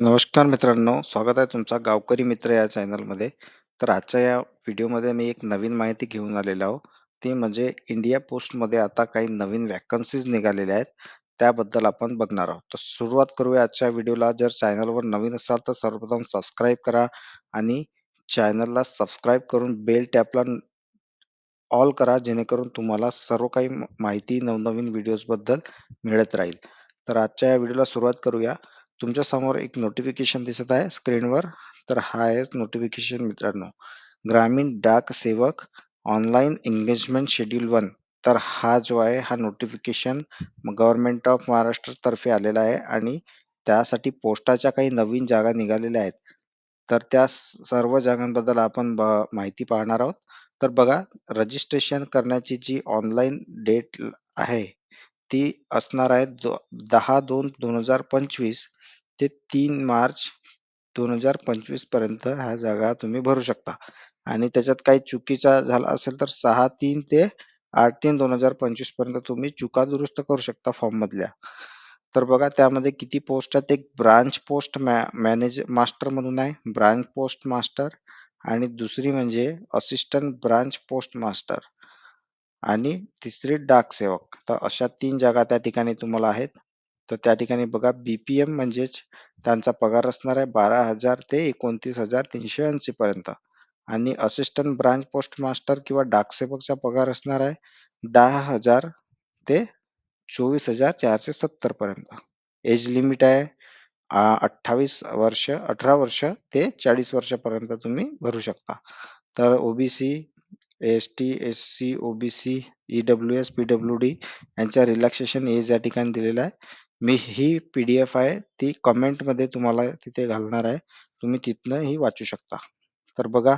नमस्कार मित्रांनो, स्वागत आहे तुमचा गावकरी मित्र या चॅनलमध्ये. तर आजच्या या व्हिडिओमध्ये मी एक नवीन माहिती घेऊन आलेलो आहो. ती म्हणजे इंडिया पोस्टमध्ये आता काही नवीन व्हॅकन्सीज निघालेल्या आहेत. त्याबद्दल आपण बघणार आहोत. तर सुरुवात करूया आजच्या व्हिडिओला. जर चॅनलवर नवीन असाल तर सर्वप्रथम सबस्क्राईब करा आणि चॅनलला सबस्क्राईब करून बेल टॅपला ऑल करा जेणेकरून तुम्हाला सर्व काही माहिती नवनवीन व्हिडिओजबद्दल मिळत राहील. तर आजच्या या व्हिडिओला सुरुवात करूया. तुमच्यासमोर एक नोटिफिकेशन दिसत आहे स्क्रीनवर तर हा आहे नोटिफिकेशन मित्रांनो. ग्रामीण डाक सेवक ऑनलाईन एंगेजमेंट शेड्यूल वन तर हा जो आहे हा नोटिफिकेशन गव्हर्नमेंट ऑफ महाराष्ट्र तर्फे आलेला आहे आणि त्यासाठी पोस्टाच्या काही नवीन जागा निघालेल्या आहेत. तर त्या सर्व जागांबद्दल आपण माहिती पाहणार आहोत. तर बघा रजिस्ट्रेशन करण्याची जी ऑनलाईन डेट आहे ती असणार आहे दहा दोन दोन हजार पंचवीस ते तीन मार्च दोन हजार पंचवीसपर्यंत ह्या जागा तुम्ही भरू शकता. आणि त्याच्यात काही चुकीचा झाला असेल तर सहा तीन ते आठ तीन दोन हजार पंचवीसपर्यंत तुम्ही चुका दुरुस्त करू शकता फॉर्म मधल्या तर बघा त्यामध्ये किती पोस्ट आहेत? एक ब्रांच पोस्ट मॅनेज मास्टर म्हणून आहे. ब्रांच पोस्ट मास्टर आणि दुसरी म्हणजे असिस्टंट ब्रांच पोस्ट मास्टर. आणि तिसरी डाक सेवक. तर अशा तीन जागा त्या ठिकाणी तुम्हाला आहेत. तर त्या ठिकाणी बघा बीपीएम म्हणजेच त्यांचा पगार असणार आहे बारा हजार ते एकोणतीस हजार तीनशे ऐंशी पर्यंत. आणि असिस्टंट ब्रांच पोस्ट मास्टर किंवा डाकसेवकचा पगार असणार आहे दहा हजार ते चोवीस हजार चारशे सत्तर पर्यंत. एज लिमिट आहे अठ्ठावीस वर्ष अठरा वर्ष ते चाळीस वर्षापर्यंत तुम्ही भरू शकता. तर OBC S T S C OBC E W S P W D यांच्या रिलॅक्सेशन एज या ठिकाणी दिलेला आहे. मी ही पी डी एफ आहे ती कमेंटमध्ये तुम्हाला तिथे घालणार आहे. तुम्ही तिथनं ही वाचू शकता. तर बघा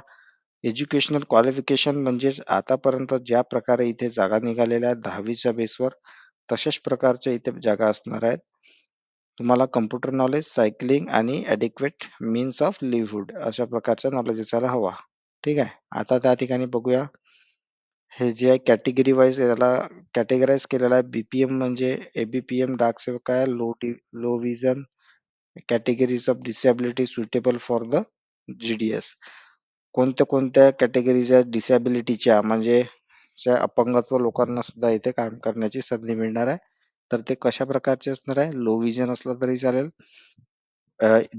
एज्युकेशनल क्वालिफिकेशन म्हणजेच आतापर्यंत ज्या प्रकारे इथे जागा निघालेल्या आहेत दहावीच्या बेसवर तशाच प्रकारच्या इथे जागा असणार आहेत. तुम्हाला कम्प्युटर नॉलेज सायकलिंग आणि ॲडिक्वेट मीन्स ऑफ लिव्हहुड अशा प्रकारचा नॉलेज असायला हवा. ठीक आहे. आता त्या ठिकाणी बघूया. हे जे आहे कॅटेगरी वाईज याला कॅटेगराईज केलेलं आहे. बीपीएम म्हणजे एबीपीएम डाक सेवक आहे low low vision categories of disability suitable for the GDS कोणत्या कोणत्या कॅटेगरीज आहेत? डिसॅबिलिटीच्या म्हणजे अपंगत्व लोकांना सुद्धा इथे काम करण्याची संधी मिळणार आहे. तर ते कशा प्रकारचे असणार आहे? लो विजन असलं तरी चालेल.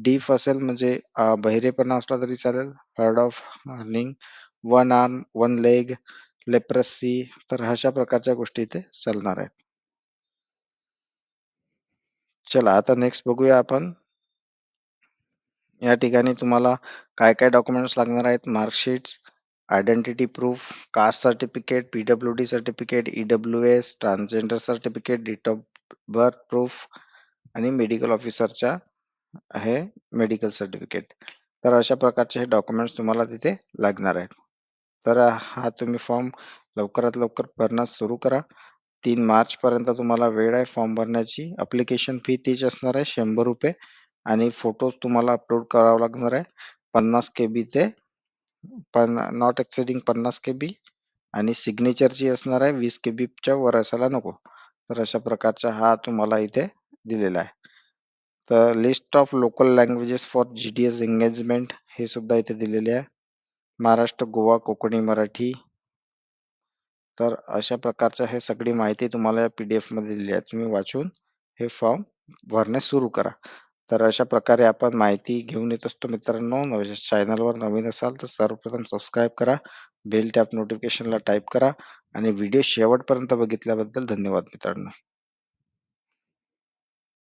डीफ असेल म्हणजे बहिरेपणा असला तरी चालेल. Hard of hearing one arm one leg leprosy तर अशा प्रकारच्या गोष्टी इथे चालणार आहेत. चला आता नेक्स्ट बघूया आपण. या ठिकाणी तुम्हाला काय काय डॉक्युमेंट्स लागणार आहेत? Marksheets identity proof caste certificate P W D certificate E W S transgender certificate date of birth proof आणि मेडिकल ऑफिसरच्या आहे मेडिकल सर्टिफिकेट तर अशा प्रकारचे हे डॉक्युमेंट्स तुम्हाला तिथे लागणार आहेत. तर हा तुम्ही फॉर्म लवकरात लवकर भरणं सुरू करा. तीन मार्च पर्यंत तुम्हाला वेळ आहे फॉर्म भरण्याची. अप्लिकेशन फी तीच असणार आहे शंभर रुपये. आणि फोटोज तुम्हाला अपलोड करावा लागणार आहे पन्नास के बी ते पण नॉट एक्सेडिंग पन्नास के बी आणि सिग्नेचरची असणार आहे वीस के बीच्या वर असायला नको. तर अशा प्रकारचा हा तुम्हाला इथे दिलेला आहे. तर list of local languages for G D S engagement हे सुद्धा इथे दिलेले आहे. महाराष्ट्र गोवा कोकणी मराठी. तर अशा प्रकारच्या हे सगळी माहिती तुम्हाला या पी डी एफमध्ये दिली आहे. तुम्ही वाचून हे फॉर्म भरणे सुरू करा. तर अशा प्रकारे आपण माहिती घेऊन येत असतो मित्रांनो. चॅनलवर नवीन असाल तर सर्वप्रथम सबस्क्राईब करा. बेल टॅप नोटिफिकेशनला टाईप करा. आणि व्हिडिओ शेवटपर्यंत बघितल्याबद्दल धन्यवाद मित्रांनो.